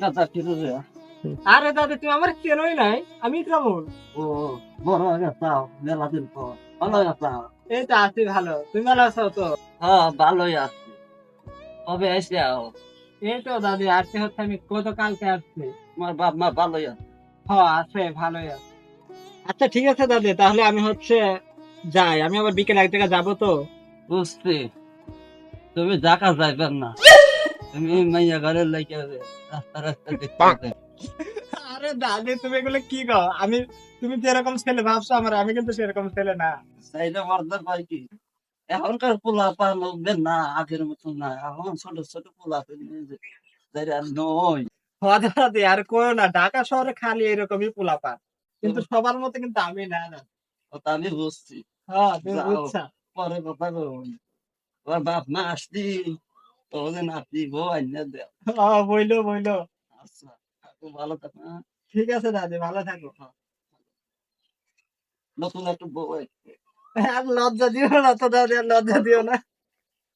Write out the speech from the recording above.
দাদা ফিরোজে আরে দাদা তুমি আমার চেনই নাই। আমি কেমন? ও বড় গেছাও মেলা দিন পর। ভালো গেছাও। এই তো আছি ভালো। তুমি ভালো আছো তো? হ্যাঁ ভালোই আছি। কবে এসে আও? এই তো দাদি আসতে হচ্ছে আমি কত কালকে আসছি। আমার বাপ মা ভালোই আছে? হ আছে ভালোই আছে। আচ্ছা ঠিক আছে দাদি তাহলে আমি হচ্ছে যাই। আমি আবার বিকেল এক জায়গায় যাব তো। বুঝছি। তুমি জাকা যাইবেন না। তুমি মাইয়া ঘরের লাইকে রাস্তা রাস্তা দেখতে আরে দাদি তুমি এগুলো কি আমি তুমি যেরকম ছেলে ভাবছ আমার আমি কিন্তু সেরকম ছেলে না। চাইলে মর্দার পাই কি? এখনকার পোলা পা লোকদের না আগের মতন না। এখন ছোট ছোট পোলা যাই আর দাদি আর কোয় না ঢাকা শহরে খালি এরকমই পোলা পান কিন্তু সবার মতো কিন্তু আমি না না। ওটা আমি বুঝছি। হ্যাঁ তুমি বুঝছা। পরে কথা ওর বাপ মা আসতি তোদের নাতি বউ আইনা দে। হ্যাঁ বইলো বইলো। আচ্ছা ভালো থাকো হ্যাঁ? ঠিক আছে দাদি ভালো থাকো। নতুন একটু বউ আইছে। আর লজ্জা দিও না তো দাদি আর লজ্জা দিও না।